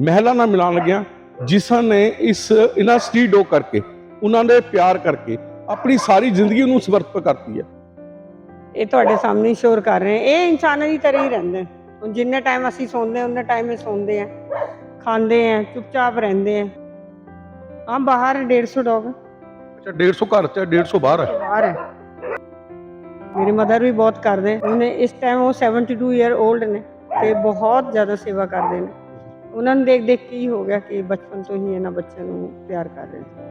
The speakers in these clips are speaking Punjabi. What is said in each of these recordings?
ਮਹਿਲਾ ਨਾਲ ਮਿਲਾਨ ਲੱਗਿਆ ਜਿਸ ਨੇ ਇਸ ਇਹਨਾਂ ਸਟਰੀਟ ਡੌਗ ਕਰਕੇ ਉਹਨਾਂ ਦੇ ਪਿਆਰ ਕਰਕੇ ਆਪਣੀ ਸਾਰੀ ਜ਼ਿੰਦਗੀ ਨੂੰ ਸਮਰਪਿਤ ਕਰਤੀ ਹੈ। ਇਹ ਤੁਹਾਡੇ ਸਾਹਮਣੇ ਸ਼ੋਰ ਕਰ ਰਹੇ ਇਹ ਇਨਸਾਨਾਂ ਦੀ ਤਰ੍ਹਾਂ ਹੀ ਰਹਿੰਦੇ ਹੁਣ ਜਿੰਨੇ ਟਾਈਮ ਅਸੀਂ ਸੌਂਦੇ ਉਹਨੇ ਟਾਈਮ ਇਹ ਸੌਂਦੇ ਆ। ਖਾਂਦੇ ਆ ਚੁੱਪਚਾਪ ਰਹਿੰਦੇ ਆ। ਹਾਂ ਬਾਹਰ 150 ਡੌਗ। ਅੱਛਾ 150 ਘਰ ਚ 150 ਬਾਹਰ ਹੈ? ਬਾਹਰ ਹੈ। ਮੇਰੀ ਮਦਰ ਵੀ ਬਹੁਤ ਕਰਦੇ। ਉਹਨੇ ਇਸ ਟਾਈਮ ਉਹ 72 ਇਅਰ 올ਡ ਨੇ ਤੇ ਬਹੁਤ ਜ਼ਿਆਦਾ ਸੇਵਾ ਕਰਦੇ ਨੇ। ਉਹਨਾਂ ਨੂੰ ਦੇਖ ਦੇਖ ਕੇ ਹੀ ਹੋ ਗਿਆ ਕਿ ਬਚਪਨ ਤੋਂ ਹੀ ਇਹਨਾਂ ਬੱਚਿਆਂ ਨੂੰ ਪਿਆਰ ਕਰ ਰਹੇ ਨੇ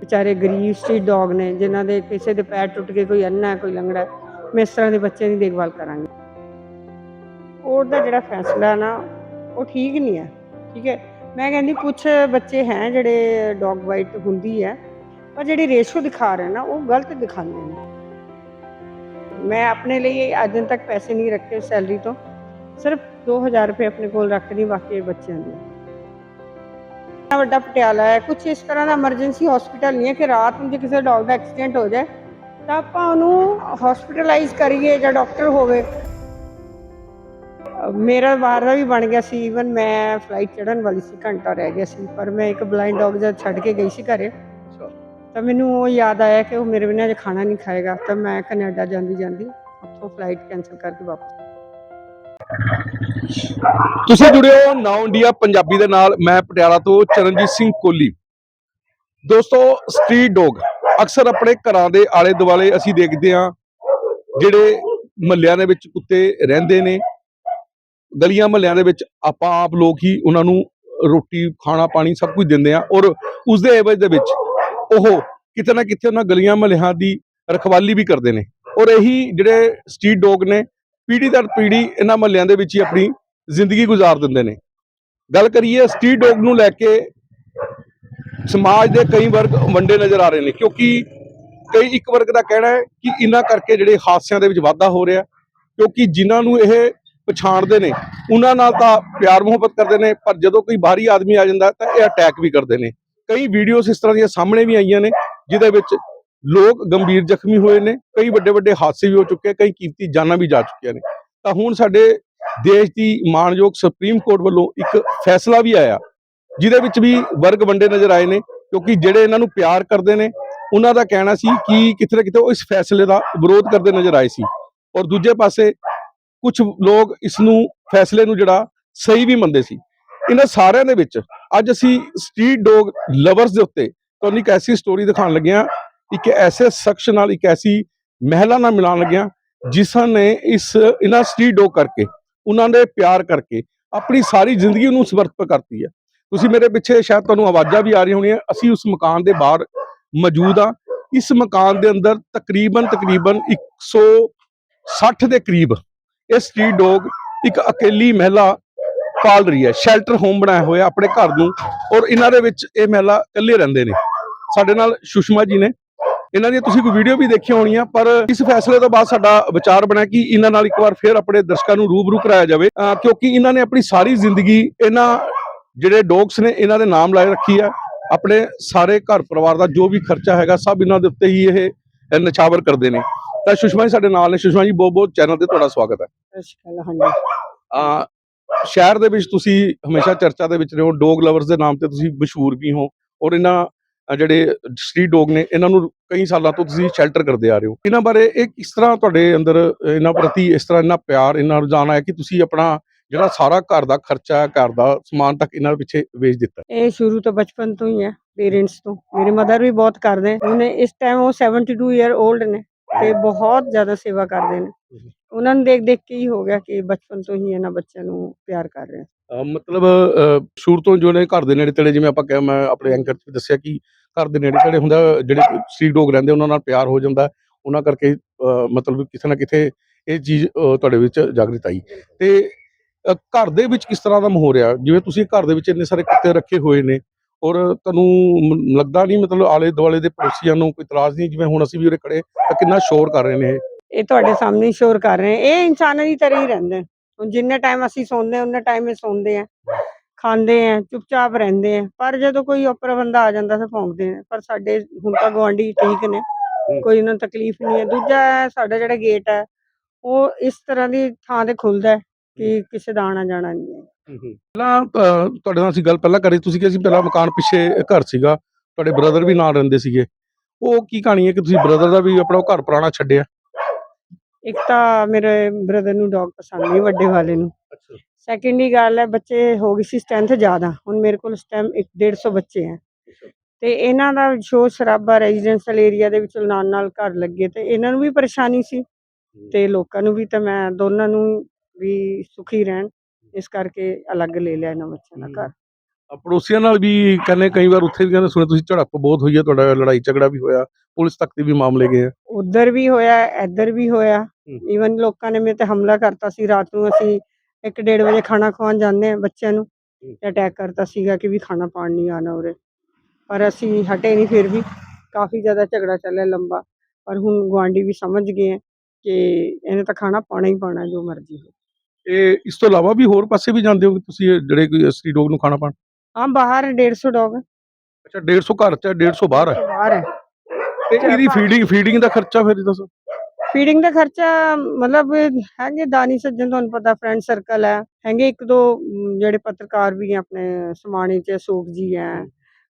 ਵਿਚਾਰੇ ਗਰੀਬ ਸਟਰੀਟ ਡੌਗ ਨੇ, ਜਿਨ੍ਹਾਂ ਦੇ ਕਿਸੇ ਦੇ ਪੈਰ ਟੁੱਟ ਕੇ ਕੋਈ ਅੰਨਾ ਕੋਈ ਲੰਗੜਾ, ਮੈਂ ਇਸ ਤਰ੍ਹਾਂ ਦੇ ਬੱਚਿਆਂ ਦੀ ਦੇਖਭਾਲ ਕਰਾਂਗੀ। ਉਹਦਾ ਜਿਹੜਾ ਫੈਸਲਾ ਨਾ, ਉਹ ਠੀਕ ਨਹੀਂ ਹੈ, ਠੀਕ ਹੈ। ਮੈਂ ਕਹਿੰਦੀ ਕੁਝ ਬੱਚੇ ਹੈ ਜਿਹੜੇ ਡੌਗ ਵਾਈਟ ਹੁੰਦੀ ਹੈ, ਪਰ ਜਿਹੜੀ ਰੇਸ਼ੋ ਦਿਖਾ ਰਹੇ ਨਾ, ਉਹ ਗਲਤ ਦਿਖਾਉਂਦੇ ਨੇ। ਮੈਂ ਆਪਣੇ ਲਈ ਅੱਜ ਦਿਨ ਤੱਕ ਪੈਸੇ ਨਹੀਂ ਰੱਖੇ ਸੈਲਰੀ ਤੋਂ। ਸਿਰਫ 2000 ਰੁਪਏ ਆਪਣੇ ਕੋਲ ਰੱਖਦੀ ਬਾਕੀ ਬੱਚਿਆਂ ਦੇ। ਇੰਨਾ ਵੱਡਾ ਪਟਿਆਲਾ ਹੈ ਕੁਝ ਇਸ ਤਰ੍ਹਾਂ ਦਾ ਐਮਰਜੈਂਸੀ ਹਸਪੀਟਲ ਨਹੀਂ ਹੈ ਕਿ ਰਾਤ ਨੂੰ ਜੇ ਕਿਸੇ ਡੌਗ ਦਾ ਐਕਸੀਡੈਂਟ ਹੋ ਜਾਏ ਤਾਂ ਆਪਾਂ ਉਹਨੂੰ ਹਸਪੀਟਲਾਈਜ਼ ਕਰੀਏ ਜਾਂ ਡਾਕਟਰ ਹੋਵੇ। ਮੇਰਾ ਬਾਹਰ ਦਾ ਵੀ ਬਣ ਗਿਆ ਸੀ ਇਵਨ ਮੈਂ ਫਲਾਈਟ ਚੜਨ ਵਾਲੀ ਸੀ ਘੰਟਾ ਰਹਿ ਗਿਆ ਸੀ ਪਰ ਮੈਂ ਇੱਕ ਬਲਾਈਂਡ ਡੌਗ ਜਦ ਛੱਡ ਕੇ ਗਈ ਸੀ ਘਰੇ ਤਾਂ ਮੈਨੂੰ ਉਹ ਯਾਦ ਆਇਆ ਕਿ ਉਹ ਮੇਰੇ ਬਿਨਾਂ ਜੇ ਖਾਣਾ ਨਹੀਂ ਖਾਏਗਾ ਤਾਂ ਮੈਂ ਕੈਨੇਡਾ ਜਾਂਦੀ ਜਾਂਦੀ ਉੱਥੋਂ ਫਲਾਈਟ ਕੈਨਸਲ ਕਰਕੇ ਵਾਪਸ ਤੁਸੀਂ ਜੁੜੇ ਹੋ ਨਾਉ ਇੰਡੀਆ ਪੰਜਾਬੀ ਦੇ ਨਾਲ, ਮੈਂ ਪਟਿਆਲਾ ਤੋਂ ਚਰਨਜੀਤ ਸਿੰਘ ਕੋਲੀ। ਦੋਸਤੋ ਸਟਰੀਟ ਡੌਗ ਅਕਸਰ ਆਪਣੇ ਘਰਾਂ ਦੇ ਆਲੇ ਦੁਆਲੇ ਅਸੀਂ ਦੇਖਦੇ ਹਾਂ, ਜਿਹੜੇ ਮਹੱਲਿਆਂ ਦੇ ਵਿੱਚ ਕੁੱਤੇ ਰਹਿੰਦੇ ਨੇ। ਗਲੀਆਂ ਮਹੱਲਿਆਂ ਦੇ ਵਿੱਚ ਆਪਾਂ ਆਪ ਲੋਕ ਹੀ ਉਹਨਾਂ ਨੂੰ ਰੋਟੀ, ਖਾਣਾ, ਪਾਣੀ ਸਭ ਕੁਝ ਦਿੰਦੇ ਆ ਔਰ ਉਸ ਦੇ ਐਵਜ ਦੇ ਵਿੱਚ ਉਹ ਕਿਤੇ ਨਾ ਕਿਤੇ ਉਹਨਾਂ ਗਲੀਆਂ ਮਹੱਲਿਆਂ ਦੀ ਰਖਵਾਲੀ ਵੀ ਕਰਦੇ ਨੇ। ਔਰ ਇਹੀ ਜਿਹੜੇ ਸਟਰੀਟ ਡੌਗ ਨੇ ਪੀੜ੍ਹੀ ਦਰ ਪੀੜ੍ਹੀ ਇਹਨਾਂ ਮਹੱਲਿਆਂ ਦੇ ਵਿੱਚ ਹੀ ਆਪਣੀ ਜ਼ਿੰਦਗੀ ਗੁਜ਼ਾਰ ਦਿੰਦੇ ਨੇ। ਗੱਲ ਕਰੀਏ ਸਟਰੀਟ ਡੌਗ ਨੂੰ ਲੈ ਕੇ ਸਮਾਜ ਦੇ ਕਈ ਵਰਗ ਵੰਡੇ ਨਜ਼ਰ ਆ ਰਹੇ ਨੇ, ਕਿਉਂਕਿ ਕਈ ਇੱਕ ਵਰਗ ਦਾ ਕਹਿਣਾ ਹੈ ਕਿ ਇਹਨਾਂ ਕਰਕੇ ਜਿਹੜੇ ਹਾਦਸਿਆਂ ਦੇ ਵਿੱਚ ਵਾਧਾ ਹੋ ਰਿਹਾ, ਕਿਉਂਕਿ ਜਿਨ੍ਹਾਂ ਨੂੰ ਇਹ ਪਛਾਣਦੇ ਨੇ, ਉਹਨਾਂ ਨਾਲ ਤਾਂ ਪਿਆਰ ਮੁਹੱਬਤ ਕਰਦੇ ਨੇ, ਪਰ ਜਦੋਂ ਕੋਈ ਬਾਹਰੀ ਆਦਮੀ ਆ ਜਾਂਦਾ ਤਾਂ ਇਹ ਅਟੈਕ ਵੀ ਕਰਦੇ ਨੇ। ਕਈ ਵੀਡੀਓਜ਼ ਇਸ ਤਰ੍ਹਾਂ ਦੀਆਂ ਸਾਹਮਣੇ ਵੀ ਆਈਆਂ ਨੇ, ਜਿਹਦੇ ਵਿੱਚ ਲੋਕ ਗੰਭੀਰ ਜ਼ਖਮੀ ਹੋਏ ਨੇ, ਕਈ ਵੱਡੇ ਵੱਡੇ ਹਾਦਸੇ ਵੀ ਹੋ ਚੁੱਕੇ ਕਈ ਕੀਮਤੀ ਜਾਨਾਂ ਵੀ ਜਾ ਚੁੱਕੀਆਂ ਨੇ। ਤਾਂ ਹੁਣ ਸਾਡੇ ਦੇਸ਼ ਦੀ ਮਾਣਯੋਗ ਸੁਪਰੀਮ ਕੋਰਟ ਵੱਲੋਂ ਇੱਕ ਫੈਸਲਾ ਵੀ ਆਇਆ, ਜਿਹਦੇ ਵਿੱਚ ਵੀ ਵਰਗ ਵੰਡੇ ਨਜ਼ਰ ਆਏ ਨੇ, ਕਿਉਂਕਿ ਜਿਹੜੇ ਇਹਨਾਂ ਨੂੰ ਪਿਆਰ ਕਰਦੇ ਨੇ, ਉਹਨਾਂ ਦਾ ਕਹਿਣਾ ਸੀ ਕਿ ਕਿਤੇ ਨਾ ਕਿਤੇ ਉਹ ਇਸ ਫੈਸਲੇ ਦਾ ਵਿਰੋਧ ਕਰਦੇ ਨਜ਼ਰ ਆਏ ਸੀ। ਔਰ ਦੂਜੇ ਪਾਸੇ ਕੁਝ ਲੋਕ ਇਸ ਨੂੰ, ਫੈਸਲੇ ਨੂੰ ਜਿਹੜਾ ਸਹੀ ਵੀ ਮੰਨਦੇ ਸੀ। ਇਹਨਾਂ ਸਾਰਿਆਂ ਦੇ ਵਿੱਚ ਅੱਜ ਅਸੀਂ ਸਟਰੀਟ ਡੌਗ ਲਵਰਸ ਦੇ ਉੱਤੇ ਤੁਹਾਨੂੰ ਇੱਕ ਐਸੀ ਸਟੋਰੀ ਦਿਖਾਉਣ ਲੱਗੇ ਹਾਂ ਇੱਕ ਐਸੇ ਸ਼ਖਸ ਨਾਲ ਇੱਕ ਐਸੀ ਮਹਿਲਾ ਨਾਲ ਮਿਲਾਉਣ ਲੱਗਿਆ, ਜਿਸ ਨੇ ਇਸ ਇਹਨਾਂ ਸਟਰੀਟ ਡੌਗ ਕਰਕੇ ਉਹਨਾਂ ਦੇ ਪਿਆਰ ਕਰਕੇ ਆਪਣੀ ਸਾਰੀ ਜ਼ਿੰਦਗੀ ਨੂੰ ਸਮਰਪਿਤ ਕਰਤੀ ਹੈ। ਤੁਸੀਂ ਮੇਰੇ ਪਿੱਛੇ ਸ਼ਾਇਦ ਤੁਹਾਨੂੰ ਆਵਾਜ਼ਾਂ ਵੀ ਆ ਰਹੀਆਂ ਹੋਣੀਆਂ, ਅਸੀਂ ਉਸ ਮਕਾਨ ਦੇ ਬਾਹਰ ਮੌਜੂਦ ਆ ਇਸ ਮਕਾਨ ਦੇ ਅੰਦਰ ਤਕਰੀਬਨ ਤਕਰੀਬਨ 160 ਦੇ ਕਰੀਬ ਇਹ ਸਟਰੀਟ ਡੌਗ ਇੱਕ ਅਕੇਲੀ ਮਹਿਲਾ ਪਾਲ ਰਹੀ ਹੈ। ਸ਼ੈਲਟਰ ਹੋਮ ਬਣਾਇਆ ਹੋਇਆ ਆਪਣੇ ਘਰ ਨੂੰ ਔਰ ਇਹਨਾਂ ਦੇ ਵਿੱਚ ਇਹ ਮਹਿਲਾ ਇਕੱਲੇ ਰਹਿੰਦੇ ਨੇ। ਸਾਡੇ ਨਾਲ ਸੁਸ਼ਮਾ ਜੀ ਨੇ। ਇਹਨਾਂ ਦੀਆਂ ਤੁਸੀਂ ਕੋਈ ਵੀਡੀਓ ਵੀ ਦੇਖੀ ਹੋਣੀ ਆ ਪਰ ਇਸ ਫੈਸਲੇ ਤੋਂ ਬਾਅਦ ਸਾਡਾ ਵਿਚਾਰ ਬਣਿਆ ਕਿ ਇਹਨਾਂ ਨਾਲ ਇੱਕ ਵਾਰ ਫਿਰ ਆਪਣੇ ਦਰਸ਼ਕਾਂ ਨੂੰ ਰੂਬਰੂ ਕਰਾਇਆ ਜਾਵੇ। ਕਿਉਂਕਿ ਇਹਨਾਂ ਨੇ ਆਪਣੀ ਸਾਰੀ ਜ਼ਿੰਦਗੀ ਇਹਨਾਂ ਜਿਹੜੇ ਡੌਗਸ ਨੇ ਇਹਨਾਂ ਦੇ ਨਾਮ ਲਾਏ ਰੱਖੀ ਆ। ਆਪਣੇ ਸਾਰੇ ਘਰ ਪਰਿਵਾਰ ਦਾ ਜੋ ਵੀ ਖਰਚਾ ਹੈਗਾ ਸਭ ਇਹਨਾਂ ਦੇ ਉੱਤੇ ਹੀ ਇਹ ਨਿਛਾਵਰ ਕਰਦੇ ਨੇ। ਤਾਂ ਸੁਸ਼ਮਾ ਜੀ ਸਾਡੇ ਨਾਲ ਨੇ। ਸੁਸ਼ਮਾ ਜੀ ਬਹੁਤ ਬਹੁਤ ਚੈਨਲ ਤੇ ਤੁਹਾਡਾ ਸਵਾਗਤ ਹੈ। ਅਸ਼ਕਲ ਹਾਂਜੀ। ਆ ਸ਼ਹਿਰ ਦੇ ਵਿੱਚ ਤੁਸੀਂ ਹਮੇਸ਼ਾ ਚਰਚਾ ਦੇ ਵਿੱਚ ਰਹੇ ਹੋ। ਡੌਗ ਲਵਰਸ ਦੇ ਨਾਮ ਤੇ ਤੁਸੀਂ ਮਸ਼ਹੂਰ ਵੀ ਹੋ। ਔਰ ਇਹਨਾਂ ਜਿਹੜੇ ਸਟਰੀਟ ਡੌਗ ਨੇ ਇਹਨਾਂ ਨੂੰ ਕਈ ਸਾਲਾਂ ਤੋਂ ਤੁਸੀਂ ਸ਼ੈਲਟਰ ਕਰਦੇ ਆ ਰਹੇ ਹੋ। ਇਹਨਾਂ ਬਾਰੇ ਇਹ ਕਿਸ ਤਰ੍ਹਾਂ ਤੁਹਾਡੇ ਅੰਦਰ ਇਹਨਾਂ ਪ੍ਰਤੀ ਇਸ ਤਰ੍ਹਾਂ ਇੰਨਾ ਪਿਆਰ ਇੰਨਾ ਰੁਝਾਨ ਆਇਆ ਕਿ ਤੁਸੀਂ ਆਪਣਾ ਜਿਹੜਾ ਸਾਰਾ ਘਰ ਦਾ ਖਰਚਾ ਘਰ ਦਾ ਸਮਾਨ ਤੱਕ ਇਹਨਾਂ ਪਿੱਛੇ ਵੇਚ ਦਿੱਤਾ? ਇਹ ਸ਼ੁਰੂ ਤੋਂ ਬਚਪਨ ਤੋਂ ਹੀ ਹੈ ਪੇਰੈਂਟਸ ਤੋਂ। ਮੇਰੀ ਮਦਰ ਵੀ ਬਹੁਤ ਕਰਦੇ ਉਹਨੇ ਇਸ ਟਾਈਮ ਉਹ 72 ਇਅਰ 올ਡ ਨੇ ਤੇ ਬਹੁਤ ਜ਼ਿਆਦਾ ਸੇਵਾ ਕਰਦੇ ਨੇ। ਉਹਨਾਂ ਨੂੰ ਦੇਖ ਦੇਖ ਕੇ ਹੀ ਹੋ ਗਿਆ ਕਿ ਬਚਪਨ ਤੋਂ ਹੀ ਇਹਨਾਂ ਬੱਚਿਆਂ ਨੂੰ ਪਿਆਰ ਕਰ ਰਹੇ ਮਤਲਬ ਸ਼ੁਰੂ ਤੋਂ ਜੋ ਨੇ ਘਰ ਦੇ ਨੇੜੇ ਤੇੜੇ ਜਿਵੇਂ ਆਪਾਂ ਮੈਂ ਆਪਣੇ ਐਂਕਰ 'ਚ ਦੱਸਿਆ ਕਿ ਘਰ ਦੇ ਨੇੜੇ ਤੇੜੇ ਹੁੰਦਾ, ਜਿਹੜੇ ਸਟਰੀਟ ਡੌਗ ਰਹਿੰਦੇ, ਉਹਨਾਂ ਨਾਲ ਪਿਆਰ ਹੋ ਜਾਂਦਾ। ਉਹਨਾਂ ਕਰਕੇ ਮਤਲਬ ਕਿਤੇ ਨਾ ਕਿਤੇ ਇਹ ਚੀਜ਼ ਤੁਹਾਡੇ ਵਿੱਚ ਜਾਗਰਿਤ ਆਈ। ਤੇ ਘਰ ਦੇ ਵਿੱਚ ਕਿਸ ਤਰ੍ਹਾਂ ਦਾ ਮਾਹੌਲ ਆ ਜਿਵੇਂ ਤੁਸੀਂ ਘਰ ਦੇ ਵਿੱਚ ਇੰਨੇ ਸਾਰੇ ਕੁੱਤੇ ਰੱਖੇ ਹੋਏ ਨੇ ਔਰ ਤੁਹਾਨੂੰ ਲੱਗਦਾ ਨਹੀਂ ਮਤਲਬ ਆਲੇ ਦੁਆਲੇ ਦੇ ਪੜੋਸੀਆਂ ਨੂੰ ਕੋਈ ਇਤਰਾਜ਼ ਨਹੀਂ? ਜਿਵੇਂ ਹੁਣ ਅਸੀਂ ਵੀ ਉਰੇ ਖੜੇ ਤਾਂ ਕਿੰਨਾ ਸ਼ੋਰ ਕਰ ਰਹੇ ਨੇ ਇਹ? ਤੁਹਾਡੇ ਸਾਹਮਣੇ ਸ਼ੋਰ ਕਰ ਰਹੇ ਇਹ ਇਨਸਾਨਾਂ ਦੀ ਤਰ੍ਹਾਂ ਹੀ ਰਹਿੰਦੇ। ਹੁਣ ਜਿੰਨੇ ਟਾਈਮ ਅਸੀਂ ਸੌਂਦੇ ਉਹਨੇ ਟਾਈਮ ਇਹ ਸੌਂਦੇ ਆ। ਖਾਂਦੇ ਆ ਚੁੱਪਚਾਪ ਰਹਿੰਦੇ ਆ। ਪਰ ਜਦੋਂ ਕੋਈ ਉੱਪਰ ਬੰਦਾ ਆ ਜਾਂਦਾ ਤਾਂ ਭੌਂਕਦੇ ਆ ਪਰ ਸਾਡੇ ਹੁਣ ਤਾਂ ਗਵਾਂਢੀ ਠੀਕ ਨੇ ਕੋਈ ਉਹਨਾਂ ਨੂੰ ਤਕਲੀਫ ਨਹੀਂ ਹੈ। ਦੂਜਾ ਹੈ, ਸਾਡਾ ਜਿਹੜਾ ਗੇਟ ਹੈ ਉਹ ਇਸ ਤਰ੍ਹਾਂ ਦੀ ਥਾਂ ਤੇ ਖੁੱਲਦਾ ਹੈ ਕਿ ਕਿਸੇ ਦਾ ਆਣਾ ਜਾਣਾ ਨਹੀਂ ਹੈ। ਪਹਿਲਾਂ ਤੁਹਾਡੇ ਨਾਲ ਅਸੀਂ ਗੱਲ ਪਹਿਲਾਂ ਕਰੀ। ਤੁਸੀਂ ਕਿ ਅਸੀਂ ਪਹਿਲਾਂ ਮਕਾਨ ਪਿੱਛੇ ਘਰ ਸੀਗਾ। ਤੁਹਾਡੇ ਬ੍ਰਦਰ ਵੀ ਨਾਲ ਰਹਿੰਦੇ ਸੀਗੇ। ਉਹ ਕੀ ਕਹਾਣੀ ਹੈ ਕਿ ਤੁਸੀਂ ਬ੍ਰਦਰ ਦਾ ਵੀ ਆਪਣਾ ਘਰ ਪੁਰਾਣਾ ਛੱਡਿਆ? ਇੱਕ ਤਾਂ ਮੇਰੇ ਬ੍ਰਦਰ ਨੂੰ ਡੌਗ ਪਸੰਦ ਨਹੀਂ ਵੱਡੇ ਵਾਲੇ ਨੂੰ। ਅੱਛਾ। ਸੈਕਿੰਡਲੀ ਗੱਲ ਹੈ ਬੱਚੇ ਹੋ ਗਈ ਸੀ ਸਟਰੈਂਥ ਜ਼ਿਆਦਾ। ਹੁਣ ਮੇਰੇ ਕੋਲ ਇਸ ਟਾਈਮ 150 ਬੱਚੇ ਹੈ। ਤੇ ਇਹਨਾਂ ਦਾ ਸ਼ੋਰ ਸ਼ਰਾਬਾ ਰੈਜ਼ੀਡੈਂਸ਼ੀਅਲ ਏਰੀਆ ਦੇ ਵਿੱਚ ਨਾਲ ਨਾਲ ਘਰ ਲੱਗੇ ਤੇ ਇਹਨਾਂ ਨੂੰ ਵੀ ਪਰੇਸ਼ਾਨੀ ਸੀ ਤੇ ਲੋਕਾਂ ਨੂੰ ਵੀ ਤਾਂ ਮੈਂ ਦੋਨਾਂ ਨੂੰ ਵੀ ਸੁਖੀ ਰਹਿਣ। ਇਸ ਕਰਕੇ ਅਲੱਗ ਲੈ ਲਿਆ ਇਹਨਾਂ ਬੱਚਿਆਂ ਦਾ ਘਰ। ਪੜੋਸੀਆਂ ਨਾਲ ਵੀ ਕਹਿੰਦੇ ਕਈ ਵਾਰ ਉੱਥੇ ਵੀ ਕਹਿੰਦੇ ਸੁਣਿਆ ਤੁਸੀਂ ਝੜਪ ਬਹੁਤ ਹੋਈ ਹੈ ਤੁਹਾਡਾ ਲੜਾਈ ਝਗੜਾ ਵੀ ਹੋਇਆ ਪੁਲਿਸ ਤੱਕ ਦੇ ਵੀ ਮਾਮਲੇ ਗਏ ਆ। ਉਧਰ ਵੀ ਹੋਇਆ ਇੱਧਰ ਵੀ ਹੋਇਆ। ਈਵਨ ਲੋਕਾਂ ਨੇ ਮੇਰੇ ਤੇ ਹਮਲਾ ਕਰਤਾ ਸੀ ਰਾਤ ਨੂੰ ਅਸੀਂ 1:30 ਵਜੇ ਖਾਣਾ ਖਵਾਉਣ ਜਾਂਦੇ ਆ ਬੱਚਿਆਂ ਨੂੰ। ਤੇ ਅਟੈਕ ਕਰਤਾ ਸੀਗਾ ਕਿ ਵੀ ਖਾਣਾ ਪਾਣ ਨਹੀਂ ਆਣਾ ਉਰੇ। ਪਰ ਅਸੀਂ ਹਟੇ ਨਹੀਂ ਫਿਰ ਵੀ ਕਾਫੀ ਜ਼ਿਆਦਾ ਝਗੜਾ ਚੱਲਿਆ ਲੰਬਾ। ਪਰ ਹੁਣ ਗੁਆਂਢੀ ਵੀ ਸਮਝ ਗਏ ਹੈ ਕਿ ਇਹਨੇ ਤਾਂ ਖਾਣਾ ਪਾਣਾ ਹੀ ਪਾਣਾ ਜੋ ਮਰਜ਼ੀ ਹੋ ਇਹ ਇਸ ਤੋਂ ਇਲਾਵਾ ਵੀ ਹੋਰ ਪਾਸੇ ਵੀ ਜਾਂਦੇ ਹੋ ਕਿ ਤੁਸੀਂ ਜਿਹੜੇ ਕੋਈ ਸਟਰੀਟ ਡੌਗ ਨੂੰ ਖਾਣਾ ਪਾਣ ਹਾਂ ਬਾਹਰ 150 ਡੌਗ। ਅੱਛਾ 150 ਘਰ ਚ ਹੈ 150 ਬਾਹਰ ਹੈ। ਬਾਹਰ ਹੈ। ਤੇ ਇਹਦੀ ਫੀਡਿੰਗ ਫੀਡਿੰਗ ਦਾ ਖਰਚਾ ਫਿਰ ਦੱਸੋ। ਫੀਡਿੰਗ ਦਾ ਖਰਚਾ ਮਤਲਬ ਹੈਗੇ ਦਾਨੀ ਸੱਜਣ ਤੁਹਾਨੂੰ ਪਤਾ ਫਰੈਂਡ ਸਰਕਲ ਹੈ। ਹੈਗੇ ਇੱਕ ਦੋ ਜਿਹੜੇ ਪੱਤਰਕਾਰ ਵੀ ਹੈ ਆਪਣੇ ਸਮਾਣੇ ਚ ਅਸ਼ੋਕ ਜੀ ਹੈ।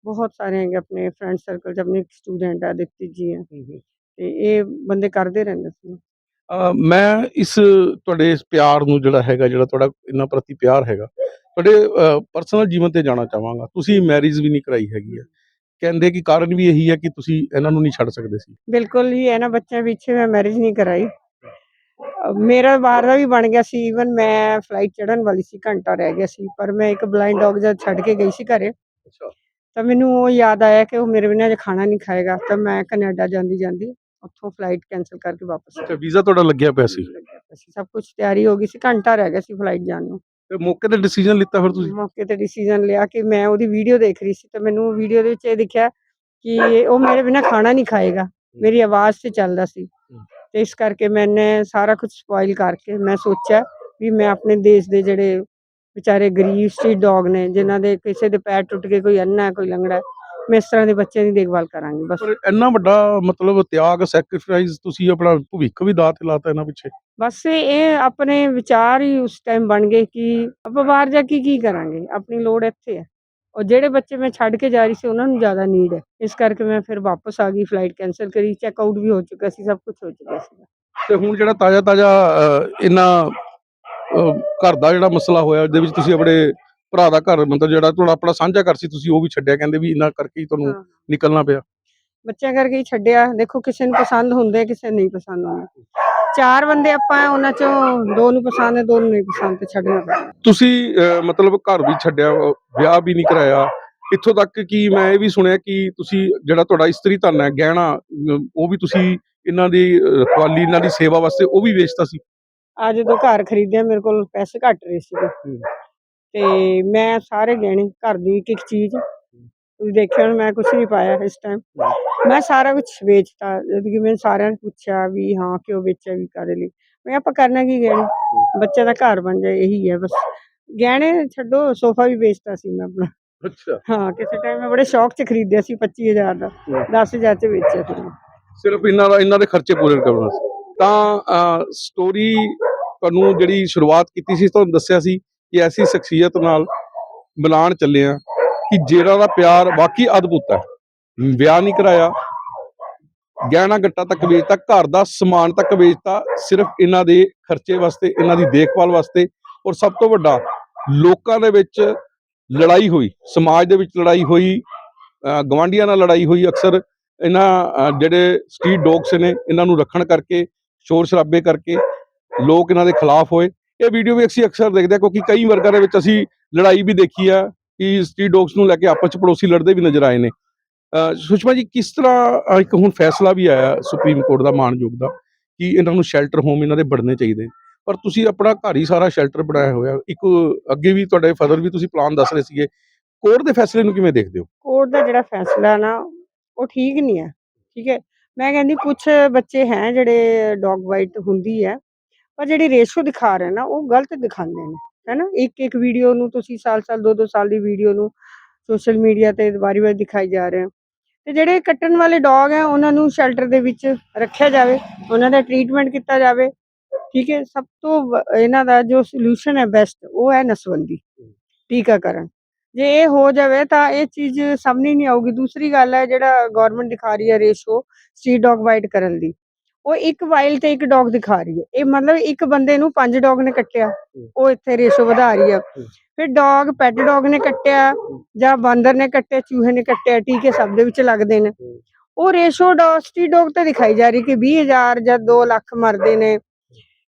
ਬਹੁਤ ਸਾਰੇ ਹੈਗੇ ਆਪਣੇ ਫਰੈਂਡ ਸਰਕਲ ਚ ਆਪਣੇ ਸਟੂਡੈਂਟ ਹੈ ਦਿੱਤੀ ਜੀ ਹੈ। ਤੇ ਇਹ ਬੰਦੇ ਕਰਦੇ ਰਹਿੰਦੇ ਸੀ। ਮੈਂ ਇਸ ਤੁਹਾਡੇ ਇਸ ਪਿਆਰ ਨੂੰ ਜਿਹੜਾ ਹੈਗਾ ਜਿਹੜਾ ਤੁਹਾਡਾ ਇੰਨਾ ਪ੍ਰਤੀ ਪਿਆਰ ਹੈਗਾ ਤੁਹਾਡੇ ਪਰਸਨਲ ਜੀਵਨ ਤੇ ਜਾਣਾ ਚਾਹਾਂਗਾ। ਤੁਸੀਂ ਮੈਰਿਜ ਵੀ ਨਹੀਂ ਕਰਾਈ ਹੈਗੀ ਹੈ। ਕਹਿੰਦੇ ਕਿ ਕਾਰਨ ਵੀ ਇਹੀ ਹੈ ਕਿ ਤੁਸੀਂ ਇਹਨਾਂ ਨੂੰ ਨਹੀਂ ਛੱਡ ਸਕਦੇ ਸੀ। ਬਿਲਕੁਲ ਹੀ ਇਹਨਾਂ ਬੱਚਿਆਂ ਪਿੱਛੇ ਮੈਂ ਮੈਰਿਜ ਨਹੀਂ ਕਰਾਈ। ਮੇਰਾ ਬਾਹਰ ਦਾ ਵੀ ਬਣ ਗਿਆ ਸੀ। ਈਵਨ ਮੈਂ ਫਲਾਈਟ ਚੜਨ ਵਾਲੀ ਸੀ ਘੰਟਾ ਰਹਿ ਗਿਆ ਸੀ। ਪਰ ਮੈਂ ਇੱਕ ਬਲਾਈਂਡ ਡੌਗ ਜਦ ਛੱਡ ਕੇ ਗਈ ਸੀ ਘਰੇ ਤਾਂ ਮੈਨੂੰ ਉਹ ਯਾਦ ਆਇਆ ਕਿ ਉਹ ਮੇਰੇ ਬਿਨਾਂ ਜੇ ਖਾਣਾ ਨਹੀਂ ਖਾਏਗਾ। ਤਾਂ ਮੈਂ ਕੈਨੇਡਾ ਜਾਂਦੀ ਜਾਂਦੀ ਉੱਥੋਂ ਫਲਾਈਟ ਕੈਂਸਲ ਕਰਕੇ ਵਾਪਸ ਅੱਛਾ ਵੀਜ਼ਾ ਤੁਹਾਡਾ ਲੱਗਿਆ ਪਿਆ ਸੀ? ਸਭ ਕੁਝ ਤਿਆਰੀ ਹੋ ਗਈ ਸੀ ਘੰਟਾ ਰਹਿ ਗਿਆ ਸੀ ਫਲਾਈਟ ਜਾਣ ਨੂੰ। ਤੇ ਮੌਕੇ ਤੇ ਡਿਸੀਜਨ ਲਿੱਤਾ ਫਿਰ ਤੁਸੀਂ? ਮੌਕੇ ਤੇ ਡਿਸੀਜਨ ਲਿਆ ਕਿ ਮੈਂ ਉਹਦੀ ਵੀਡੀਓ ਦੇਖ ਰਹੀ ਸੀ ਤਾਂ ਮੈਨੂੰ ਵੀਡੀਓ ਦੇ ਵਿੱਚ ਇਹ ਦਿਖਿਆ ਕਿ ਉਹ ਮੇਰੇ ਬਿਨਾਂ ਖਾਣਾ ਨਹੀਂ ਖਾਏਗਾ ਮੇਰੀ ਆਵਾਜ਼ ਤੇ ਚੱਲਦਾ ਸੀ। ਤੇ ਇਸ ਕਰਕੇ ਮੈਨੇ ਸਾਰਾ ਕੁਝ ਸਪੋਇਲ ਕਰਕੇ ਮੈਂ ਸੋਚਿਆ ਵੀ ਮੈਂ ਆਪਣੇ ਦੇਸ਼ ਦੇ ਜਿਹੜੇ ਵਿਚਾਰੇ ਗਰੀਬ ਸਟਰੀਟ ਡੌਗ ਨੇ ਜਿਨ੍ਹਾਂ ਦੇ ਕਿਸੇ ਦੇ ਪੈਰ ਟੁੱਟ ਗਏ ਕੋਈ ਅੰਨਾ ਕੋਈ ਲੰਗੜਾ ਮੈਂ ਇਸ ਤਰ੍ਹਾਂ ਦੇ ਬੱਚਿਆਂ ਦੀ ਦੇਖਭਾਲ ਕਰਾਂਗੀ ਬਸ। ਪਰ ਇੰਨਾ ਵੱਡਾ ਮਤਲਬ ਤਿਆਗ ਸੈਕਰੀਫਾਈਸ ਤੁਸੀਂ ਆਪਣਾ ਭਵਿੱਖ ਵੀ ਦਾਅ ਤੇ ਲਾਤਾ ਇਹਨਾਂ ਪਿੱਛੇ। ਬਸ ਇਹ ਆਪਣੇ ਵਿਚਾਰ ਹੀ ਉਸ ਟਾਈਮ ਬਣ ਗਏ ਕਿ ਆਪਾਂ ਬਾਹਰ ਜਾ ਕੇ ਕੀ ਕਰਾਂਗੇ? ਆਪਣੀ ਲੋੜ ਇੱਥੇ ਹੈ। ਔਰ ਜਿਹੜੇ ਬੱਚੇ ਮੈਂ ਛੱਡ ਕੇ ਜਾ ਰਹੀ ਸੀ ਉਹਨਾਂ ਨੂੰ ਜ਼ਿਆਦਾ ਨੀਡ ਹੈ। ਇਸ ਕਰਕੇ ਮੈਂ ਫਿਰ ਵਾਪਸ ਆ ਗਈ ਫਲਾਈਟ ਕੈਂਸਲ ਕਰੀ ਚੈੱਕ ਆਊਟ ਵੀ ਹੋ ਚੁੱਕਾ ਸੀ ਸਭ ਕੁਝ ਹੋ ਚੁੱਕਾ ਸੀ। ਤੇ ਹੁਣ ਜਿਹੜਾ ਤਾਜ਼ਾ ਤਾਜ਼ਾ ਇਹਨਾਂ ਘਰ ਦਾ ਜਿਹੜਾ ਮਸਲਾ ਹੋਇਆ ਉਹਦੇ ਵਿੱਚ ਤੁਸੀਂ ਆਪਣੇ ਭਰਾ ਦਾ ਘਰ ਮਤਲਬ ਜਿਹੜਾ ਤੁਹਾਡਾ ਆਪਣਾ ਸਾਂਝਾ ਘਰ ਸੀ ਤੁਸੀਂ ਉਹ ਵੀ ਛੱਡਿਆ ਕਹਿੰਦੇ ਵੀ ਇਹਨਾਂ ਕਰਕੇ ਹੀ ਤੁਹਾਨੂੰ। ਨਿਕਲਣਾ ਪਿਆ। ਬੱਚਿਆਂ ਕਰਕੇ ਹੀ ਛੱਡਿਆ। ਦੇਖੋ ਕਿਸੇ ਨੂੰ ਪਸੰਦ ਹੁੰਦੇ ਕਿਸੇ ਨੂੰ ਨਹੀਂ ਪਸੰਦ ਹੁੰਦੇ। ਚਾਰ ਬੰਦੇ ਆਪਾਂ ਉਹਨਾਂ ਚੋਂ ਦੋ ਨੂੰ ਪਸੰਦ ਹੈ ਦੋ ਨੂੰ ਨਹੀਂ ਪਸੰਦ ਤੇ ਛੱਡਣਾ ਪੈਣਾ ਤੁਸੀਂ ਅਹ, ਮਤਲਬ ਘਰ ਵੀ ਛੱਡਿਆ ਵਿਆਹ ਵੀ ਨਹੀਂ ਕਰਾਇਆ। ਇੱਥੋਂ ਤੱਕ ਕਿ ਮੈਂ ਇਹ ਵੀ ਸੁਣਿਆ ਕਿ ਤੁਸੀਂ ਜਿਹੜਾ ਤੁਹਾਡਾ ਇਸਤਰੀ ਧਨ ਹੈ ਗਹਿਣਾ ਅਮ, ਉਹ ਵੀ ਤੁਸੀਂ ਇਹਨਾਂ ਦੀ ਅਹ, ਰਖਵਾਲੀ ਇਹਨਾਂ ਦੀ ਸੇਵਾ ਵਾਸਤੇ ਉਹ ਵੀ ਵੇਚਤਾ ਸੀ? ਆ ਜਦੋਂ ਘਰ ਖਰੀਦਿਆ ਮੇਰੇ ਕੋਲ ਪੈਸੇ ਘੱਟ ਰਹੇ ਸੀਗੇ ਤੇ ਮੈਂ ਸਾਰੇ ਗਹਿਣੇ ਘਰ ਦੀ ਇੱਕ ਇੱਕ ਚੀਜ਼ ਤੁਸੀਂ ਦੇਖਿਆ ਹੁਣ ਮੈਂ ਕੁਝ ਨਹੀਂ ਪਾਇਆ ਇਸ ਟਾਈਮ ਮੈਂ ਸਾਰਾ ਕੁਝ ਵੇਚਤਾ ਜਦ ਕਿ ਮੈਂ ਸਾਰਿਆਂ ਨੇ ਪੁੱਛਿਆ ਵੀ ਹਾਂ ਕਿਉਂ ਵੇਚਿਆ ਵੀ ਕਾਦੇ ਲਈ। ਮੈਂ ਆਪਾਂ ਕਰਨਾ ਕੀ ਗਹਿਣੇ? ਬੱਚਿਆਂ ਦਾ ਘਰ ਬਣ ਜਾਏ ਇਹੀ ਹੈ ਬਸ। ਗਹਿਣੇ ਛੱਡੋ ਸੋਫਾ ਵੀ ਵੇਚਤਾ ਸੀ ਮੈਂ ਆਪਣਾ। ਅੱਛਾ। ਹਾਂ ਕਿਸੇ ਟਾਈਮ ਮੈਂ ਬੜੇ ਸ਼ੌਕ 'ਚ ਖਰੀਦਿਆ ਸੀ 25000 ਦਾ। 10000 'ਚ ਵੇਚਿਆ ਮੈਂ। ਸਿਰਫ ਇਹਨਾਂ ਦਾ ਇਹਨਾਂ ਦੇ ਖਰਚੇ ਪੂਰੇ ਕਰਨ ਤਾਂ ਸਟੋਰੀ ਤੁਹਾਨੂੰ ਜਿਹੜੀ ਸ਼ੁਰੂਆਤ ਕੀਤੀ ਸੀ ਤੁਹਾਨੂੰ ਦੱਸਿਆ ਸੀ ਕਿ ਐਸੀ ਸ਼ਖਸੀਅਤ ਨਾਲ ਮਿਲਾਨ ਚੱਲੇ ਆ ਕਿ ਜਿਹੜਾ ਦਾ ਪਿਆਰ ਵਾਕਈ ਅਦਭੁਤ ਹੈ। ਵਿਆਹ ਨਹੀਂ ਕਰਾਇਆ। ਗਹਿਣਾ ਗੱਟਾ ਤੱਕ ਵੇਚਤਾ, ਘਰ ਦਾ ਸਮਾਨ ਤੱਕ ਵੇਚਤਾ, ਸਿਰਫ ਇਹਨਾਂ ਦੇ ਖਰਚੇ ਵਾਸਤੇ, ਇਹਨਾਂ ਦੀ ਦੇਖਭਾਲ ਵਾਸਤੇ ਔਰ ਸਭ ਤੋਂ ਵੱਡਾ ਲੋਕਾਂ ਦੇ ਵਿੱਚ ਲੜਾਈ ਹੋਈ, ਸਮਾਜ ਦੇ ਵਿੱਚ ਲੜਾਈ ਹੋਈ ਅਹ ਨਾਲ ਲੜਾਈ ਹੋਈ ਅਕਸਰ। ਇਹਨਾਂ ਜਿਹੜੇ ਸਟਰੀਟ ਡੌਗਸ ਨੇ, ਇਹਨਾਂ ਨੂੰ ਰੱਖਣ ਕਰਕੇ, ਸ਼ੋਰ ਸ਼ਰਾਬੇ ਕਰਕੇ ਲੋਕ ਇਹਨਾਂ ਦੇ ਖਿਲਾਫ ਹੋਏ। ਇਹ ਵੀਡੀਓ ਵੀ ਅਸੀਂ ਅਕਸਰ ਦੇਖਦੇ ਹਾਂ ਕਿਉਂਕਿ ਕਈ ਵਰਗਾਂ ਦੇ ਵਿੱਚ ਅਸੀਂ ਲੜਾਈ ਵੀ ਦੇਖੀ ਆ ਕਿ ਸਟਰੀਟ ਡੌਗਸ ਨੂੰ ਲੈ ਕੇ ਆਪਸ ਚ ਪੜੋਸੀ ਲੜਦੇ ਵੀ ਨਜ਼ਰ ਆਏ ਨੇ। ਸੁਸ਼ਮਾ ਜੀ, ਕਿਸ ਤਰ੍ਹਾਂ ਇੱਕ ਹੁਣ ਫੈਸਲਾ ਵੀ ਆਇਆ ਸੁਪਰੀਮ ਕੋਰਟ ਦਾ ਮਾਨਯੋਗ ਦਾ ਕਿ ਇਹਨਾਂ ਨੂੰ ਸ਼ੈਲਟਰ ਹੋਮ ਇਹਨਾਂ ਦੇ ਬਣਨੇ ਚਾਹੀਦੇ। ਪਰ ਤੁਸੀਂ ਆਪਣਾ ਘਰ ਹੀ ਸਾਰਾ ਸ਼ੈਲਟਰ ਬਣਾਇਆ ਹੋਇਆ। ਇੱਕ ਅੱਗੇ ਵੀ ਤੁਹਾਡੇ ਫਾਦਰ ਵੀ ਤੁਸੀਂ ਪਲਾਨ ਦੱਸ ਰਹੇ ਸੀਗੇ। ਕੋਰਟ ਦੇ ਫੈਸਲੇ ਨੂੰ ਕਿਵੇਂ ਦੇਖਦੇ ਹੋ? ਕੋਰਟ ਦਾ ਜਿਹੜਾ ਫੈਸਲਾ ਨਾ, ਉਹ ਠੀਕ ਨਹੀਂ ਹੈ। ਠੀਕ ਹੈ? ਮੈਂ ਕਹਿੰਦੀ ਕੁਝ ਬੱਚੇ ਹੈ ਜਿਹੜੇ ਡੌਗ ਵਾਈਟ ਹੁੰਦੀ ਹੈ, ਪਰ ਜਿਹੜੀ ਰੇਸ਼ੋ ਦਿਖਾ ਰਹੇ ਨਾ, ਉਹ ਗਲਤ ਦਿਖਾਉਂਦੇ ਨੇ। ਹੈਨਾ? ਇੱਕ ਇੱਕ ਵੀਡੀਓ ਨੂੰ ਤੁਸੀਂ ਸਾਲ ਸਾਲ ਦੋ ਦੋ ਸਾਲ ਦੀ ਵੀਡੀਓ ਨੂੰ ਸੋਸ਼ਲ ਮੀਡੀਆ ਤੇ ਵਾਰੀ ਵਾਰੀ ਦਿਖਾਈ ਜਾ ਰਹੇ। ਆ ਤੇ ਜਿਹੜੇ ਕੱਟਣ ਵਾਲੇ ਡੌਗ ਹੈ, ਉਹਨਾਂ ਨੂੰ ਸ਼ੈਲਟਰ ਦੇ ਵਿੱਚ ਰੱਖਿਆ ਜਾਵੇ, ਉਹਨਾਂ ਦਾ ਟ੍ਰੀਟਮੈਂਟ ਕੀਤਾ ਜਾਵੇ। ਠੀਕ ਹੈ, ਸਭ ਤੋਂ ਵ- ਇਹਨਾਂ ਦਾ ਜੋ ਸੋਲੂਸ਼ਨ ਹੈ ਬੈਸਟ, ਉਹ ਹੈ ਨਸਬੰਦੀ ਟੀਕਾਕਰਨ। ਜੇ ਇਹ ਹੋ ਜਾਵੇ ਤਾਂ ਇਹ ਚੀਜ਼ ਸਾਹਮਣੇ ਨਹੀਂ ਆਊਗੀ। ਦੂਸਰੀ ਗੱਲ ਹੈ, ਜਿਹੜਾ ਗਵਰਨਮੈਂਟ ਦਿਖਾ ਰਹੀ ਹੈ ਰੇਸ਼ੋ ਸਟਰੀਟ ਡੌਗ ਵਾਈਟ ਕਰਨ ਦੀ। ਉਹ ਇੱਕ ਵਾਈਲ ਤੇ ਇੱਕ ਡੌਗ ਦਿਖਾ ਰਹੀ ਹੈ। ਇਹ ਮਤਲਬ ਇੱਕ ਬੰਦੇ ਨੂੰ ਪੰਜ ਡੌਗ ਨੇ ਕੱਟਿਆ। ਉਹ ਇੱਥੇ ਰੇਸ਼ੋ ਵਧਾ ਰਹੀ ਹੈ। ਫਿਰ ਡੌਗ ਪੈਟ ਡੌਗ ਨੇ ਕੱਟਿਆ, ਜਾਂ ਬਾਂਦਰ ਨੇ ਕੱਟਿਆ, ਚੂਹੇ ਨੇ ਕੱਟਿਆ, ਟੀਕੇ ਸਭ ਦੇ ਵਿੱਚ ਲੱਗਦੇ ਨੇ। ਉਹ ਰੇਸ਼ੋ ਡੌਸਟੀ ਡੌਗ ਤੇ ਦਿਖਾਈ ਜਾ ਰਹੀ ਕਿ 20000 ਜਾਂ 2 ਲੱਖ ਮਰਦੇ ਨੇ।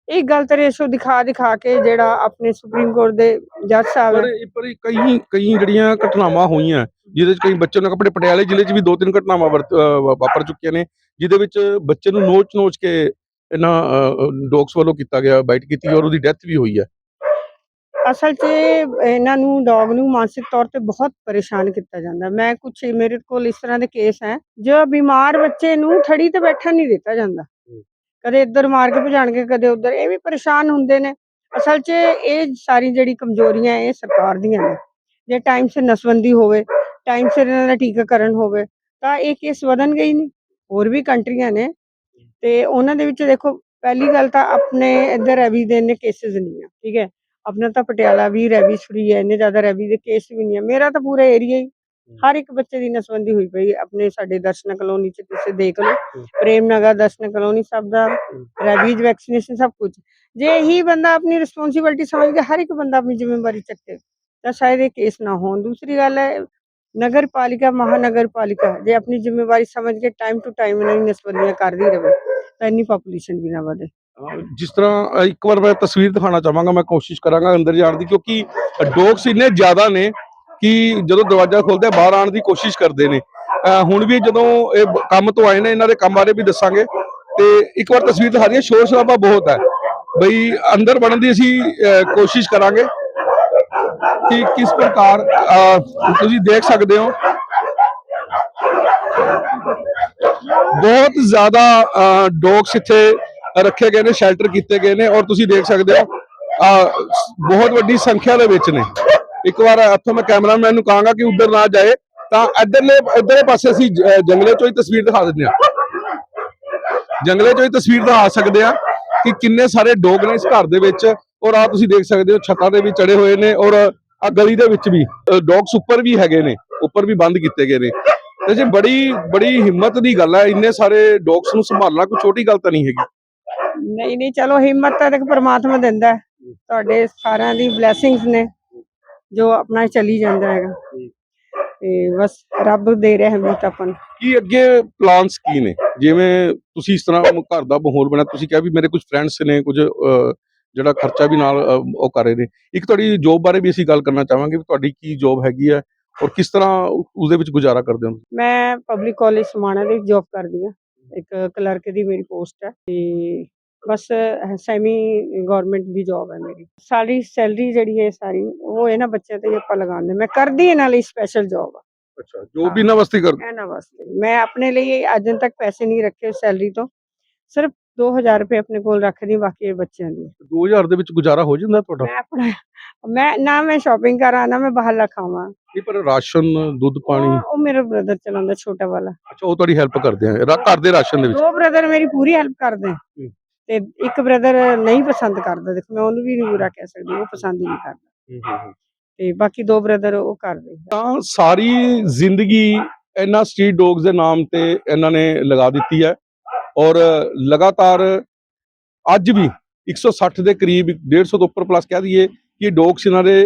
ਇਹ ਗਲਤ ਰੇਸ਼ੋ ਦਿਖਾ ਦਿਖਾ ਕੇ ਜਿਹੜਾ ਆਪਣੇ ਸੁਪਰੀਮ ਕੋਰਟ ਦੇ ਜੱਜ ਸਾਹਿਬ ਪਰ ਪਰ ਕਈ ਕਈ ਜਿਹੜੀਆਂ ਘਟਨਾਵਾਂ ਹੋਈਆਂ, ਜਿਹਦੇ ਵਿੱਚ ਕਈ ਬੱਚੇ ਨੂੰ ਆਪਣੇ ਪਟਿਆਲੇ ਜ਼ਿਲ੍ਹੇ 'ਚ ਵੀ ਦੋ ਤਿੰਨ ਘਟਨਾਵਾਂ ਵਾਪਰ ਚੁੱਕੀਆਂ ਨੇ। ਜਿਹਦੇ ਵਿੱਚ ਬੱਚੇ ਨੂੰ ਨੋਚ-ਨੋਚ ਕੇ ਇਹਨਾਂ ਡੌਗਸ ਵੱਲੋਂ ਕੀਤਾ ਗਿਆ ਬਾਈਟ ਕੀਤੀ ਔਰ ਉਹਦੀ ਡੈਥ ਵੀ ਹੋਈ ਹੈ। ਅਸਲ 'ਚ ਇਹਨਾਂ ਨੂੰ ਡੌਗ ਨੂੰ ਮਾਨਸਿਕ ਤੌਰ ਤੇ ਬਹੁਤ ਪਰੇਸ਼ਾਨ ਕੀਤਾ ਜਾਂਦਾ। ਮੈਂ ਕੁਝ ਮੇਰੇ ਕੋਲ ਇਸ ਤਰ੍ਹਾਂ ਦੇ ਕੇਸ ਹੈ ਜੋ ਬਿਮਾਰ ਬੱਚੇ ਨੂੰ ਥੜੀ ਤੇ ਬੈਠਣ ਨਹੀਂ ਦਿੱਤਾ ਜਾਂਦਾ। ਕਦੇ ਇੱਧਰ ਮਾਰ ਕੇ ਭਜਾਣਗੇ ਕਦੇ ਉੱਧਰ ਇਹ ਵੀ ਪਰੇਸ਼ਾਨ ਹੁੰਦੇ ਨੇ। ਅਸਲ 'ਚ ਇਹ ਸਾਰੀ ਜਿਹੜੀ ਕਮਜ਼ੋਰੀਆਂ ਇਹ ਸਰਕਾਰ ਦੀਆਂ ਨੇ। ਜੇ ਟਾਈਮ ਸਿਰ ਨਸਬੰਦੀ ਹੋਵੇ ਟਾਈਮ ਸਿਰ ਇਹਨਾਂ ਦਾ ਟੀਕਾਕਰਨ ਹੋਵੇ ਤਾਂ ਇਹ ਕੇਸ ਵਧਣਗੇ ਹੀ ਨਹੀਂ। ਹੋਰ ਵੀ ਕੰਟਰੀਆਂ ਨੇ ਤੇ ਉਹਨਾਂ ਦੇ ਵਿੱਚ ਦੇਖੋ ਪਹਿਲੀ ਗੱਲ ਤਾਂ ਆਪਣੇ ਇੱਧਰ ਰੈਬੀ ਦੇ ਇੰਨੇ ਕੇਸਿਸ ਨਹੀਂ ਆ ਠੀਕ ਹੈ। ਆਪਣਾ ਤਾਂ ਪਟਿਆਲਾ ਵੀ ਰੈਬੀਜ਼ ਫ੍ਰੀ ਹੈ ਇੰਨੇ ਜ਼ਿਆਦਾ ਰੈਬੀ ਦੇ ਕੇਸ ਵੀ ਨਹੀਂ ਹੈ ਮੇਰਾ ਤਾਂ ਪੂਰਾ ਏਰੀਆ ਹੀ ਹਰ ਇੱਕ ਬੱਚੇ ਦੀ ਨਸਬੰਦੀ ਹੋਈ ਪਈ। ਆਪਣੇ ਸਾਡੇ ਦਰਸ਼ਨ ਕਲੋਨੀ ਚ ਤੁਸੀਂ ਦੇਖ ਲਓ ਪ੍ਰੇਮ ਨਗਰ ਦਰਸ਼ਨ ਕਲੋਨੀ ਸਭ ਦਾ ਰੈਬੀਜ਼ ਵੈਕਸੀਨੇਸ਼ਨ ਸਭ ਕੁਝ ਜੇ ਹੀ ਬੰਦਾ ਆਪਣੀ ਰਿਸਪੌਂਸਿਬਿਲਟੀ ਸਮਝ ਕੇ ਹਰ ਇੱਕ ਬੰਦਾ ਆਪਣੀ ਜ਼ਿੰਮੇਵਾਰੀ ਚੱਕੇ ਤਾਂ ਸ਼ਾਇਦ ਇਹ ਕੇਸ ਨਾ ਹੋਣ। ਦੂਸਰੀ ਗੱਲ ਹੈ ਨਗਰ ਪਾਲਿਕਾ ਮਹਾਨਗਰ ਪਾਲਿਕਾ ਜੇ ਆਪਣੀ ਜ਼ਿੰਮੇਵਾਰੀ ਸਮਝ ਕੇ ਟਾਈਮ ਟੂ ਟਾਈਮ ਇਹਨਾਂ ਦੀ ਨਸਬੰਦੀਆਂ ਕਰਦੀ ਰਹੇ ਤਾਂ ਇੰਨੀ ਪੋਪੂਲੇਸ਼ਨ ਵੀ ਨਾ ਵਧੇ ਜਿਸ ਤਰ੍ਹਾਂ ਇੱਕ ਵਾਰ ਮੈਂ ਤਸਵੀਰ ਦਿਖਾਉਣਾ ਚਾਹਾਂਗਾ ਮੈਂ ਕੋਸ਼ਿਸ਼ ਕਰਾਂਗਾ ਅੰਦਰ ਜਾਣ ਦੀ ਕਿਉਂਕਿ ਡੌਗਸ ਇੰਨੇ ਜ਼ਿਆਦਾ ਨੇ ਕਿ ਜਦੋਂ ਦਰਵਾਜ਼ਾ ਖੋਲਦੇ ਬਾਹਰ ਆਉਣ ਦੀ ਕੋਸ਼ਿਸ਼ ਕਰਦੇ ਨੇ ਹੁਣ ਵੀ ਜਦੋਂ ਇਹ ਕੰਮ ਤੋਂ ਆਏ ਨੇ ਇਹਨਾਂ ਦੇ ਕੰਮ ਬਾਰੇ ਵੀ ਦੱਸਾਂਗੇ ਤੇ ਇੱਕ ਵਾਰ ਤਸਵੀਰ ਦਿਖਾ ਦਈਏ ਸ਼ੋਰ ਸ਼ਰਾਬਾ ਬਹੁਤ ਹੈ ਬਈ ਅੰਦਰ ਵੜਨ ਦੀ ਅਸੀਂ ਕੋਸ਼ਿਸ਼ ਕਰਾਂਗੇ ਕਿ ਕਿਸ ਪ੍ਰਕਾਰ ਤੁਸੀਂ ਦੇਖ ਸਕਦੇ ਹੋ। ਬਹੁਤ ਜ਼ਿਆਦਾ ਡੌਗਸ ਇੱਥੇ ਰੱਖੇ ਗਏ ਨੇ, ਸ਼ੈਲਟਰ ਕੀਤੇ ਗਏ ਨੇ ਔਰ ਤੁਸੀਂ ਦੇਖ ਸਕਦੇ ਹੋ ਬਹੁਤ ਵੱਡੀ ਸੰਖਿਆ ਦੇ ਵਿੱਚ ਨੇ। ਇੱਕ ਵਾਰ ਇੱਥੋਂ ਮੈਂ ਕੈਮਰਾਮੈਨ ਨੂੰ ਕਹਾਂਗਾ ਕਿ ਉੱਧਰ ਨਾ ਜਾਏ, ਤਾਂ ਇੱਧਰਲੇ ਇੱਧਰਲੇ ਪਾਸੇ ਅਸੀਂ ਜੰਗਲੇ ਚੋਂ ਹੀ ਤਸਵੀਰ ਦਿਖਾ ਦਿੰਦੇ ਹਾਂ। ਜੰਗਲੇ ਚੋਂ ਹੀ ਤਸਵੀਰ ਦਿਖਾ ਸਕਦੇ ਆ ਕਿ ਕਿੰਨੇ ਸਾਰੇ ਡੋਗ ਨੇ ਇਸ ਘਰ ਦੇ ਵਿੱਚ, ਔਰ ਆ ਤੁਸੀਂ ਦੇਖ ਸਕਦੇ ਹੋ, ਛੱਤਾਂ ਦੇ ਵੀ ਚੜੇ ਹੋਏ ਨੇ ਔਰ ਆ ਗਲੀ ਦੇ ਵਿੱਚ ਵੀ ਡੌਗਸ ਉੱਪਰ ਵੀ ਹੈਗੇ ਨੇ ਉੱਪਰ ਵੀ ਬੰਦ ਕੀਤੇ ਗਏ ਨੇ। ਤੇ ਜੀ ਬੜੀ ਬੜੀ ਹਿੰਮਤ ਦੀ ਗੱਲ ਹੈ ਇੰਨੇ ਸਾਰੇ ਡੌਗਸ ਨੂੰ ਸੰਭਾਲਣਾ ਕੋਈ ਛੋਟੀ ਗੱਲ ਤਾਂ ਨਹੀਂ ਹੈਗੀ। ਨਹੀਂ ਨਹੀਂ ਚਲੋ ਹਿੰਮਤ ਤਾਂ ਦੇਖ ਪ੍ਰਮਾਤਮਾ ਦਿੰਦਾ। ਤੁਹਾਡੇ ਸਾਰਿਆਂ ਦੀ ਬਲੇਸਿੰਗਸ ਨੇ ਜੋ ਆਪਣਾ ਚੱਲੀ ਜਾਂਦਾ ਹੈਗਾ। ਤੇ ਬਸ ਰੱਬ ਦੇ ਰਿਹਾ ਹਿੰਮਤ ਆਪਾਂ ਕੀ ਅੱਗੇ ਪਲਾਨਸ ਕੀ ਨੇ? ਜਿਵੇਂ ਤੁਸੀਂ ਇਸ ਤਰ੍ਹਾਂ ਘਰ ਦਾ ਮਾਹੌਲ ਬਣਿਆ ਤੁਸੀਂ ਕਿਹਾ ਵੀ ਮੇਰੇ ਕੁਝ ਫਰੈਂਡਸ ਨੇ ਕੁਝ ਜਿਹੜਾ ਖਰਚਾ ਵੀ ਨਾਲ ਉਹ ਕਰ ਰਹੇ ਨੇ। ਇੱਕ ਤੁਹਾਡੀ ਜੋਬ ਬਾਰੇ ਵੀ ਅਸੀਂ ਗੱਲ ਕਰਨਾ ਚਾਹਾਂਗੇ ਵੀ ਤੁਹਾਡੀ ਕੀ ਜੋਬ ਹੈਗੀ ਹੈ ਔਰ ਕਿਸ ਤਰ੍ਹਾਂ ਉਸ ਦੇ ਵਿੱਚ ਗੁਜ਼ਾਰਾ ਕਰਦੇ ਹੋ ਮੈਂ ਪਬਲਿਕ ਕਾਲਜ ਸਮਾਣਾ ਦੇ ਜੌਬ ਕਰਦੀ ਹਾਂ। ਇੱਕ ਕਲਰਕ ਦੀ ਮੇਰੀ ਪੋਸਟ ਹੈ ਤੇ ਬਸ ਸੈਮੀ ਗਵਰਨਮੈਂਟ ਦੀ ਜੌਬ ਹੈ ਮੇਰੀ। ਸਾਡੀ ਸੈਲਰੀ ਜਿਹੜੀ ਹੈ ਸਾਰੀ ਉਹ ਇਹਨਾਂ ਬੱਚਿਆਂ ਤੇ ਆਪਾਂ ਲਗਾਉਂਦੇ ਮੈਂ ਕਰਦੀ ਇਹਨਾਂ ਲਈ ਸਪੈਸ਼ਲ ਜੌਬ ਆ। ਅੱਛਾ ਜੋਬ ਵੀ ਇਹਨਾਂ ਵਾਸਤੇ ਕਰਦੇ? ਇਹਨਾਂ ਵਾਸਤੇ। ਮੈਂ ਆਪਣੇ ਲਈ ਅੱਜ ਤੱਕ ਪੈਸੇ ਨਹੀਂ ਰੱਖੇ ਸੈਲਰੀ ਤੋਂ। ਸਿਰਫ 2000 ਰੁਪਏ ਆਪਣੇ ਕੋਲ ਰੱਖਦੀ ਬਾਕੀ ਬੱਚਿਆਂ ਦੀ। 2000 ਦੇ ਵਿੱਚ ਗੁਜ਼ਾਰਾ ਹੋ ਜਾਂਦਾ ਤੁਹਾਡਾ? ਮੈਂ ਆਪਣਾ ਮੈਂ ਨਾ ਮੈਂ ਸ਼ਾਪਿੰਗ ਕਰਾਂ ਨਾ ਮੈਂ ਬਾਹਰ ਖਾਵਾਂ। ਨਹੀਂ ਪਰ ਰਾਸ਼ਨ ਦੁੱਧ ਪਾਣੀ? ਉਹ ਮੇਰਾ ਬ੍ਰਦਰ ਚਲਾਉਂਦਾ ਛੋਟਾ ਵਾਲਾ। ਅੱਛਾ ਉਹ ਤੁਹਾਡੀ ਹੈਲਪ ਕਰਦੇ ਆ। ਘਰ ਦੇ ਰਾਸ਼ਨ ਦੇ ਵਿੱਚ? ਦੋ ਬ੍ਰਦਰ ਮੇਰੀ ਪੂਰੀ ਹੈਲਪ ਕਰਦੇ। ਤੇ ਇੱਕ ਬ੍ਰਦਰ ਨਹੀਂ ਪਸੰਦ ਕਰਦਾ। ਦੇਖੋ ਮੈਂ ਉਹਨੂੰ ਵੀ ਨਹੀਂ ਬੁਰਾ ਕਹਿ ਸਕਦੀ ਉਹ ਪਸੰਦ ਹੀ ਨਹੀਂ ਕਰਦਾ। ਤੇ ਬਾਕੀ ਦੋ ਬ੍ਰਦਰ ਉਹ ਕਰਦੇ। ਤਾਂ ਸਾਰੀ ਜ਼ਿੰਦਗੀ ਇਹਨਾਂ ਸਟਰੀਟ ਡੌਗਸ ਦੇ ਨਾਮ ਤੇ ਇਹਨਾਂ ਨੇ ਲਗਾ ਦਿੱਤੀ ਹੈ। ਔਰ ਲਗਾਤਾਰ ਅੱਜ ਵੀ 160 ਦੇ ਕਰੀਬ 150 ਤੋਂ ਉੱਪਰ ਪਲੱਸ ਕਹਿ ਦਈਏ ਕਿ ਡੌਗਸ ਇਹਨਾਂ ਦੇ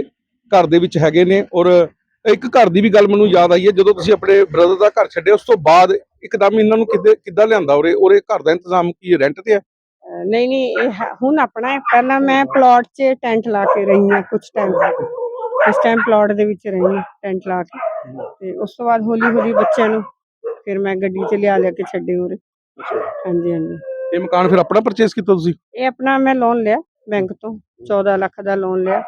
ਘਰ ਦੇ ਵਿੱਚ ਹੈਗੇ ਨੇ ਔਰ ਇੱਕ ਘਰ ਦੀ ਵੀ ਗੱਲ ਮੈਨੂੰ ਯਾਦ ਆਈ ਹੈ ਜਦੋਂ ਤੁਸੀਂ ਆਪਣੇ ਬ੍ਰਦਰ ਦਾ ਘਰ ਛੱਡਿਆ ਉਸ ਤੋਂ ਬਾਅਦ ਇੱਕਦਮ ਇਹਨਾਂ ਨੂੰ ਕਿੱਦੇ ਕਿੱਦਾਂ ਲਿਆਂਦਾ ਉਰੇ ਉਰੇ ਘਰ ਦਾ ਇੰਤਜ਼ਾਮ ਕੀ ਰੈਂਟ ਤੇ ਹੈ? ਨਹੀਂ ਨਹੀਂ ਇਹ ਹੁਣ ਆਪਣਾ ਹੈ ਪਹਿਲਾਂ ਮੈਂ ਪਲਾਟ 'ਚ ਟੈਂਟ ਲਾ ਕੇ ਰਹੀ ਹਾਂ ਕੁਝ ਟਾਈਮ ਇਸ ਟਾਈਮ ਪਲਾਟ ਦੇ ਵਿੱਚ ਰਹੀ ਹਾਂ ਟੈਂਟ ਲਾ ਕੇ। ਤੇ ਉਸ ਤੋਂ ਬਾਅਦ ਹੌਲੀ ਹੌਲੀ ਬੱਚਿਆਂ ਨੂੰ ਫਿਰ ਮੈਂ ਗੱਡੀ 'ਚ ਲਿਆ ਲਿਆ ਕੇ ਛੱਡੇ ਉਰੇ। ਹਾਂਜੀ ਹਾਂਜੀ। ਇਹ ਮਕਾਨ ਫਿਰ ਆਪਣਾ ਪਰਚੇਸ ਕੀਤਾ ਤੁਸੀਂ? ਇਹ ਆਪਣਾ ਮੈਂ ਲੋਨ ਲਿਆ ਬੈਂਕ ਤੋਂ 14 ਲੱਖ ਦਾ ਲੋਨ ਲਿਆ।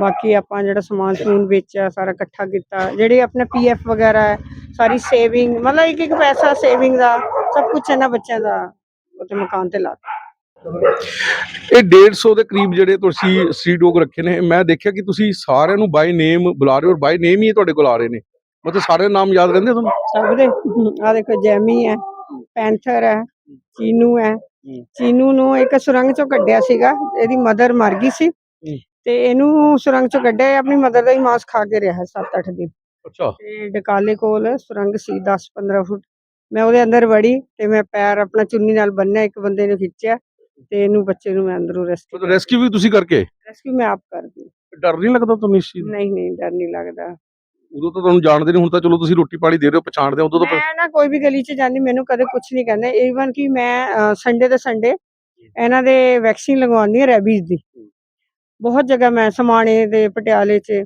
ਬਾਕੀ ਆਪਾਂ ਜਿਹੜਾ ਸਮਾਨ ਸਮੂਨ ਵੇਚਿਆ ਸਾਰਾ ਇਕੱਠਾ ਕੀਤਾ। ਜਿਹੜੇ ਆਪਣੇ ਪੀਐਫ ਵਗੈਰਾ ਹੈ ਸਾਰੀ ਸੇਵਿੰਗ ਮਤਲਬ ਇੱਕ ਇੱਕ ਪੈਸਾ ਸੇਵਿੰਗ ਦਾ ਸਭ ਕੁਝ ਇਹਨਾਂ ਬੱਚਿਆਂ ਦਾ ਉੱਤੇ ਮਕਾਨ ਤੇ ਲਾ ਇਹ 150 ਦੇ ਕਰੀਬ ਜਿਹੜੇ ਤੁਸੀਂ ਸਟਰੀਟ ਡੌਗ ਰੱਖੇ ਨੇ ਮੈਂ ਦੇਖਿਆ ਕਿ ਤੁਸੀਂ ਸਾਰਿਆਂ ਨੂੰ ਬਾਈ ਨੇਮ ਬੁਲਾ ਰਹੇ ਹੋ ਔਰ ਬਾਈ ਨੇਮ ਹੀ ਤੁਹਾਡੇ ਕੋਲ ਆ ਰਹੇ ਨੇ। ਮਤਲਬ ਸਾਰੇ ਨਾਮ ਯਾਦ ਰਹਿੰਦੇ ਤੁਹਾਨੂੰ? ਸਭ ਦੇ ਆ ਦੇਖੋ ਜੈਮੀ ਹੈ ਪੈਂਥਰ ਹੈ ਚੀਨੂ ਹੈ। ਚੀਨੂ ਨੂੰ ਇੱਕ ਸੁਰੰਗ ਚੋਂ ਕੱਢਿਆ ਸੀਗਾ ਇਹਦੀ ਮਦਰ ਮਰ ਗਈ ਸੀ। ਤੇ ਇਹਨੂੰ ਸੁਰੰਗ ਚੋਂ ਕੱਢਿਆ ਇਹ ਆਪਣੀ ਮਦਰ ਦਾ ਹੀ ਮਾਂਸ ਖਾ ਕੇ ਰਿਹਾ 7-8 ਦਿਨ। ਅੱਛਾ। ਤੇ ਡਕਾਲੇ ਕੋਲ ਸੁਰੰਗ ਸੀ 10-15 ਫੁੱਟ। ਮੈਂ ਉਹਦੇ ਅੰਦਰ ਵੜੀ ਤੇ ਮੈਂ ਪੈਰ ਆਪਣਾ ਚੁੰਨੀ ਨਾਲ ਬੰਨਿਆ ਇੱਕ ਬੰਦੇ ਨੂੰ ਖਿੱਚਿਆ ਤੇ ਇਹਨੂੰ ਬੱਚੇ ਨੂੰ ਮੈਂ ਅੰਦਰੋਂ ਰੈਸਕਿਊ ਰੈਸਕਿਊ ਵੀ ਤੁਸੀਂ ਕਰਕੇ? ਰੈਸਕਿਊ ਮੈਂ ਆਪ ਕਰਦੀ। ਡਰ ਨਹੀਂ ਲੱਗਦਾ ਤੁਹਾਨੂੰ ਇਸ ਚੀਜ਼ ਦਾ? ਨਹੀਂ ਨਹੀਂ ਡਰ ਨਹੀਂ ਲੱਗਦਾ। ਉਦੋਂ ਤਾਂ ਤੁਹਾਨੂੰ ਜਾਣਦੇ ਨਹੀਂ ਹੁਣ ਤਾਂ ਚਲੋ ਤੁਸੀਂ ਰੋਟੀ ਪਾਣੀ ਦੇ ਰਹੇ ਹੋ ਪਛਾਣਦੇ ਹੋ ਉਦੋਂ ਤਾਂ ਮੈਂ ਨਾ ਕੋਈ ਵੀ ਗਲੀ 'ਚ ਜਾਂਦੀ ਮੈਨੂੰ ਕਦੇ ਕੁਝ ਨਹੀਂ ਕਹਿੰਦੇ। ਈਵਨ ਕਿ ਮੈਂ ਸੰਡੇ ਦੇ ਸੰਡੇ ਇਹਨਾਂ ਦੇ ਵੈਕਸੀਨ ਲਗਵਾਉਂਦੀ ਹਾਂ ਰੈਬੀਜ਼ ਦੀ। ਬਹੁਤ ਜਗ੍ਹਾ ਮੈਂ ਸਮਾਣੇ ਦੇ ਪਟਿਆਲੇ 'ਚ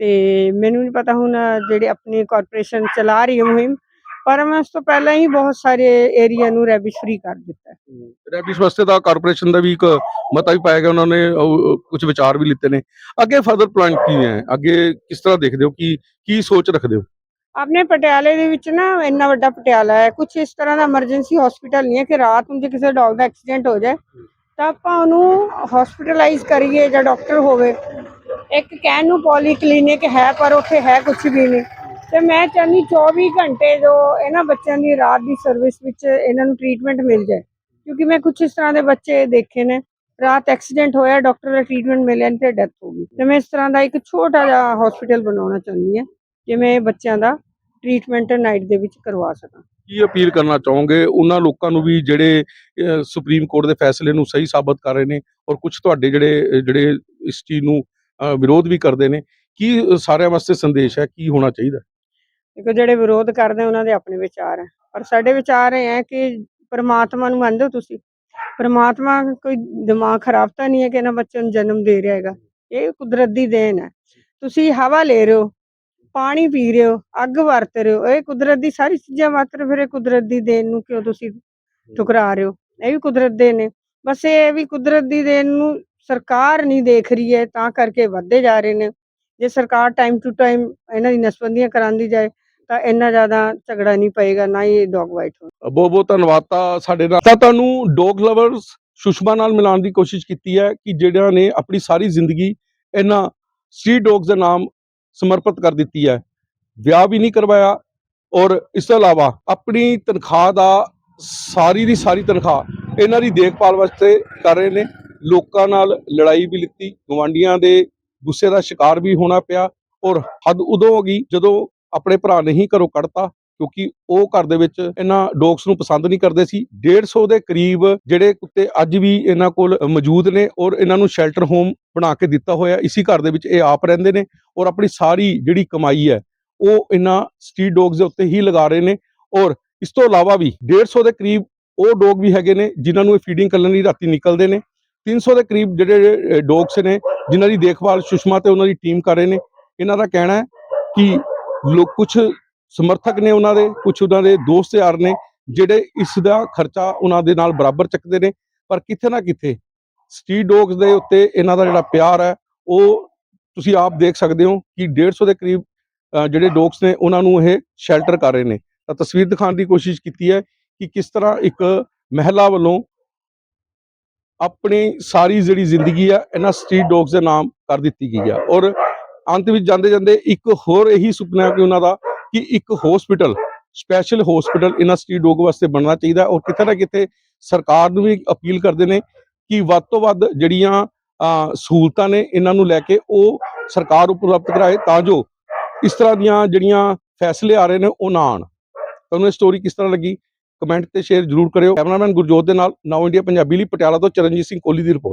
ਤੇ ਮੈਨੂੰ ਨਹੀਂ ਪਤਾ ਹੁਣ ਜਿਹੜੇ ਆਪਣੀ ਕਾਰਪੋਰੇਸ਼ਨ ਚਲਾ ਰਹੀ ਹੈ ਮੁਹਿੰਮ ਪਰ ਮੈਂ ਉਸ ਤੋਂ ਪਹਿਲਾਂ ਹੀ ਬਹੁਤ ਸਾਰੇ ਏਰੀਆ ਨੂੰ ਰੈਬੀਜ਼ ਫ੍ਰੀ ਕਰ ਦਿੱਤਾ ਹੈ। ਰੈਬਿਸ ਵਾਸਤੇ ਤਾਂ ਕਾਰਪੋਰੇਸ਼ਨ ਦਾ ਵੀ ਇੱਕ ਮਤਾ ਵੀ ਪਾਇਆ ਗਿਆ ਉਹਨਾਂ ਨੇ ਕੁਝ ਵਿਚਾਰ ਵੀ ਲਿੱਤੇ ਨੇ। ਅੱਗੇ ਫਰਦਰ ਪਲਾਨ ਕੀ ਹੈ? ਅੱਗੇ ਕਿਸ ਤਰ੍ਹਾਂ ਦੇਖਦੇ ਹੋ? ਕਿ ਕੀ ਸੋਚ ਰੱਖਦੇ ਹੋ? ਆਪਣੇ ਪਟਿਆਲੇ ਦੇ ਵਿੱਚ ਨਾ ਇੰਨਾ ਵੱਡਾ ਪਟਿਆਲਾ ਹੈ ਕੁਝ ਇਸ ਤਰ੍ਹਾਂ ਦਾ ਐਮਰਜੈਂਸੀ ਹਸਪੀਟਲ ਨਹੀਂ ਹੈ ਕਿ ਰਾਤ ਨੂੰ ਜੇ ਕਿਸੇ ਡੌਗ ਦਾ ਐਕਸੀਡੈਂਟ ਹੋ ਜਾਏ ਤਾਂ ਆਪਾਂ ਉਹਨੂੰ ਹਸਪੀਟਲਾਈਜ਼ ਕਰੀਏ ਜਾਂ ਡਾਕਟਰ ਹੋਵੇ। ਇੱਕ ਕਹਿਣ ਨੂੰ ਪੋਲੀ ਕਲੀਨਿਕ ਹੈ ਪਰ ਉੱਥੇ ਹੈ ਕੁਝ ਵੀ ਨਹੀਂ। ਤੇ ਮੈਂ ਚਾਹੁੰਦੀ 24 ਘੰਟੇ ਜੋ ਇਹਨਾਂ ਬੱਚਿਆਂ ਦੀ ਰਾਤ ਦੀ ਸਰਵਿਸ ਵਿੱਚ ਇਹਨਾਂ ਨੂੰ ਟ੍ਰੀਟਮੈਂਟ ਮਿਲ ਜਾਏ। ਕਿਉਂਕਿ ਮੈਂ ਕੁਝ ਇਸ ਤਰ੍ਹਾਂ ਦੇ ਬੱਚੇ ਦੇਖੇ ਨੇ, ਰਾਤ ਐਕਸੀਡੈਂਟ ਹੋਇਆ ਡਾਕਟਰ ਦਾ ਟ੍ਰੀਟਮੈਂਟ ਮਿਲਿਆ ਤੇ ਡੈਥ ਹੋ ਗਈ। ਤੇ ਮੈਂ ਇਸ ਤਰ੍ਹਾਂ ਦਾ ਇੱਕ ਛੋਟਾ ਜਿਹਾ ਹਸਪੀਟਲ ਬਣਾਉਣਾ ਚਾਹੁੰਦੀ ਹਾਂ, ਜਿਵੇਂ ਬੱਚਿਆਂ ਦਾ ਟ੍ਰੀਟਮੈਂਟ ਨਾਈਟ ਦੇ ਵਿੱਚ ਕਰਵਾ ਸਕਾਂ। ਕੀ ਅਪੀਲ ਕਰਨਾ ਚਾਹੋਗੇ? ਉਹਨਾਂ ਲੋਕਾਂ ਨੂੰ ਵੀ ਜਿਹੜੇ ਸੁਪਰੀਮ ਕੋਰਟ ਦੇ ਫੈਸਲੇ ਨੂੰ ਸਹੀ ਸਾਬਤ ਕਰ ਰਹੇ ਨੇ ਔਰ ਕੁਝ ਤੁਹਾਡੇ ਜਿਹੜੇ ਜਿਹੜੇ ਇਸ ਚੀਜ਼ ਨੂੰ ਵਿਰੋਧ ਵੀ ਕਰਦੇ ਨੇ, ਕੀ ਸਾਰਿਆਂ ਵਾਸਤੇ ਸੰਦੇਸ਼ ਹੈ? ਕੀ ਹੋਣਾ ਚਾਹੀਦਾ? ਦੇਖੋ ਜਿਹੜੇ ਵਿਰੋਧ ਕਰਦੇ ਉਹਨਾਂ ਦੇ ਆਪਣੇ ਵਿਚਾਰ ਹੈ ਪਰ ਸਾਡੇ ਵਿਚਾਰ ਇਹ ਹੈ ਕਿ ਪਰਮਾਤਮਾ ਨੂੰ ਮੰਨਦੇ ਹੋ ਤੁਸੀਂ। ਪਰਮਾਤਮਾ ਕੋਈ ਦਿਮਾਗ ਖਰਾਬ ਤਾਂ ਨਹੀਂ ਹੈ ਕਿ ਇਹਨਾਂ ਬੱਚਿਆਂ ਨੂੰ ਜਨਮ ਦੇ ਰਿਹਾ ਹੈਗਾ। ਇਹ ਕੁਦਰਤ ਦੀ ਦੇਣ ਹੈ। ਤੁਸੀਂ ਹਵਾ ਲੈ ਰਹੇ ਹੋ, ਪਾਣੀ ਪੀ ਰਹੇ ਹੋ, ਅੱਗ ਵਰਤ ਰਹੇ ਹੋ, ਇਹ ਕੁਦਰਤ ਦੀ ਸਾਰੀ ਚੀਜ਼ਾਂ ਮਾਤਰ ਫਿਰ ਇਹ ਕੁਦਰਤ ਦੀ ਦੇਣ ਨੂੰ ਕਿਉਂ ਤੁਸੀਂ ਠੁਕਰਾ ਰਹੇ ਹੋ? ਇਹ ਵੀ ਕੁਦਰਤ ਦੇ ਨੇ। ਬਸ ਇਹ ਵੀ ਕੁਦਰਤ ਦੀ ਦੇਣ ਨੂੰ ਸਰਕਾਰ ਨਹੀਂ ਦੇਖ ਰਹੀ ਹੈ, ਤਾਂ ਕਰਕੇ ਵੱਧਦੇ ਜਾ ਰਹੇ ਨੇ। ਜੇ ਸਰਕਾਰ ਟਾਈਮ ਟੂ ਟਾਈਮ ਇਹਨਾਂ ਦੀ ਨਸਬੰਦੀਆਂ ਕਰਾਉਂਦੀ ਜਾਏ ਤਾਂ ਇੰਨਾ ਜ਼ਿਆਦਾ ਝਗੜਾ ਨਹੀਂ ਪਏਗਾ, ਨਾ ਹੀ ਡੌਗ ਵਾਈਟ ਹੋ ਬਹੁਤ ਬਹੁਤ ਧੰਨਵਾਦ ਤਾਂ ਸਾਡੇ ਨਾਲ। ਤਾਂ ਤੁਹਾਨੂੰ ਡੌਗ ਲਵਰਸ ਸੁਸ਼ਮਾ ਨਾਲ ਮਿਲਾਉਣ ਦੀ ਕੋਸ਼ਿਸ਼ ਕੀਤੀ ਹੈ ਕਿ ਜਿਹੜਿਆਂ ਨੇ ਆਪਣੀ ਸਾਰੀ ਜ਼ਿੰਦਗੀ ਇਹਨਾਂ ਸਟਰੀਟ ਡੌਗਸ ਦੇ ਨਾਮ ਸਮਰਪਿਤ ਕਰ ਦਿੱਤੀ ਹੈ। ਵਿਆਹ ਵੀ ਨਹੀਂ ਕਰਵਾਇਆ ਔਰ ਇਸ ਤੋਂ ਇਲਾਵਾ ਆਪਣੀ ਤਨਖਾਹ ਦਾ ਸਾਰੀ ਦੀ ਸਾਰੀ ਤਨਖਾਹ ਇਹਨਾਂ ਦੀ ਦੇਖਭਾਲ ਵਾਸਤੇ ਕਰ ਰਹੇ ਨੇ। ਲੋਕਾਂ ਨਾਲ ਲੜਾਈ ਵੀ ਲਿੱਤੀ ਗਵਾਂਡੀਆਂ ਦੇ ਗੁੱਸੇ ਦਾ ਸ਼ਿਕਾਰ ਵੀ ਹੋਣਾ ਪਿਆ ਔਰ ਹੱਦ ਉਦੋਂ ਹੋ ਗਈ ਜਦੋਂ ਆਪਣੇ ਭਰਾ ਨਹੀਂ ਘਰੋਂ ਕੱਢਤਾ, ਕਿਉਂਕਿ ਉਹ ਘਰ ਦੇ ਵਿੱਚ ਇਹਨਾਂ ਡੌਗਸ ਨੂੰ ਪਸੰਦ ਨਹੀਂ ਕਰਦੇ ਸੀ। 150 ਦੇ ਕਰੀਬ ਜਿਹੜੇ ਕੁੱਤੇ ਅੱਜ ਵੀ ਇਹਨਾਂ ਕੋਲ ਮੌਜੂਦ ਨੇ ਔਰ ਇਹਨਾਂ ਨੂੰ ਸ਼ੈਲਟਰ ਹੋਮ ਬਣਾ ਕੇ ਦਿੱਤਾ ਹੋਇਆ ਇਸੇ ਘਰ ਦੇ ਵਿੱਚ ਇਹ ਆਪ ਰਹਿੰਦੇ ਨੇ ਔਰ ਆਪਣੀ ਸਾਰੀ ਜਿਹੜੀ ਕਮਾਈ ਹੈ, ਉਹ ਇਹਨਾਂ ਸਟਰੀਟ ਡੌਗਸ ਦੇ ਉੱਤੇ ਹੀ ਲਗਾ ਰਹੇ ਨੇ ਔਰ ਇਸ ਤੋਂ ਇਲਾਵਾ ਵੀ 150 ਦੇ ਕਰੀਬ ਉਹ ਡੌਗ ਵੀ ਹੈਗੇ ਨੇ ਜਿਨ੍ਹਾਂ ਨੂੰ ਇਹ ਫੀਡਿੰਗ ਕਰਨ ਲਈ ਰਾਤੀ ਨਿਕਲਦੇ ਨੇ। 300 ਦੇ ਕਰੀਬ ਜਿਹੜੇ ਡੌਗਸ ਨੇ, ਜਿਨ੍ਹਾਂ ਦੀ ਦੇਖਭਾਲ ਸੁਸ਼ਮਾ ਤੇ ਉਹਨਾਂ ਦੀ ਟੀਮ ਕਰ ਰਹੇ ਨੇ, ਇਹਨਾਂ ਦਾ ਕਹਿਣਾ ਹੈ ਕਿ ਲੋਕ ਕੁਝ ਸਮਰਥਕ ਨੇ ਉਹਨਾਂ ਦੇ ਕੁਝ ਉਹਨਾਂ ਦੇ ਦੋਸਤ ਯਾਰ ਨੇ ਜਿਹੜੇ ਇਸ ਦਾ ਖਰਚਾ ਉਹਨਾਂ ਦੇ ਨਾਲ ਬਰਾਬਰ ਚੱਕਦੇ ਨੇ। ਪਰ ਕਿਤੇ ਨਾ ਕਿਤੇ ਸਟਰੀਟ ਡੌਗਸ ਦੇ ਉੱਤੇ ਇਹਨਾਂ ਦਾ ਜਿਹੜਾ ਪਿਆਰ ਹੈ ਉਹ ਤੁਸੀਂ ਆਪ ਦੇਖ ਸਕਦੇ ਹੋ ਕਿ 150 ਦੇ ਕਰੀਬ ਅਹ, ਜਿਹੜੇ ਡੌਗਸ ਨੇ ਉਹਨਾਂ ਨੂੰ ਇਹ ਸ਼ੈਲਟਰ ਕਰ ਰਹੇ ਨੇ। ਤਾਂ ਤਸਵੀਰ ਦਿਖਾਉਣ ਦੀ ਕੋਸ਼ਿਸ਼ ਕੀਤੀ ਹੈ ਕਿ ਕਿਸ ਤਰ੍ਹਾਂ ਇੱਕ ਮਹਿਲਾ ਵੱਲੋਂ ਆਪਣੀ ਸਾਰੀ ਜਿਹੜੀ ਜ਼ਿੰਦਗੀ ਆ ਇਹਨਾਂ ਸਟਰੀਟ ਡੌਗਸ ਦੇ ਨਾਮ ਕਰ ਦਿੱਤੀ ਗਈ ਆ ਔਰ ਅੰਤ ਵਿੱਚ ਜਾਂਦੇ ਜਾਂਦੇ ਇੱਕ ਹੋਰ ਇਹੀ ਸੁਪਨਾ ਕਿ ਉਹਨਾਂ ਦਾ ਕਿ ਇੱਕ ਹਸਪੀਟਲ ਸਪੈਸ਼ਲ ਹਸਪੀਟਲ ਇਹਨਾਂ ਸਟਰੀਟ ਡੌਗ ਵਾਸਤੇ ਬਣਨਾ ਚਾਹੀਦਾ ਔਰ ਕਿਤੇ ਨਾ ਕਿਤੇ ਸਰਕਾਰ ਨੂੰ ਵੀ ਅਪੀਲ ਕਰਦੇ ਨੇ ਕਿ ਵੱਧ ਤੋਂ ਵੱਧ ਜਿਹੜੀਆਂ ਸਹੂਲਤਾਂ ਨੇ ਇਹਨਾਂ ਨੂੰ ਲੈ ਕੇ ਉਹ ਸਰਕਾਰ ਉਪਲਬਧ ਕਰਾਏ ਤਾਂ ਜੋ ਇਸ ਤਰ੍ਹਾਂ ਦੀਆਂ ਜਿਹੜੀਆਂ ਫੈਸਲੇ ਆ ਰਹੇ ਨੇ ਉਹ ਨਾ ਆਣ ਤੁਹਾਨੂੰ ਇਹ ਸਟੋਰੀ ਕਿਸ ਤਰ੍ਹਾਂ ਲੱਗੀ? ਕਮੈਂਟ ਤੇ ਸ਼ੇਅਰ ਜ਼ਰੂਰ ਕਰਿਓ। ਕੈਮਰਾਮੈਨ ਗੁਰਜੋਤ ਦੇ ਨਾਲ ਨਾਓ ਇੰਡੀਆ ਪੰਜਾਬੀ ਲਈ ਪਟਿਆਲਾ ਤੋਂ ਚਰਨਜੀਤ ਸਿੰਘ ਕੋਹਲੀ ਦੀ ਰਿਪੋਰਟ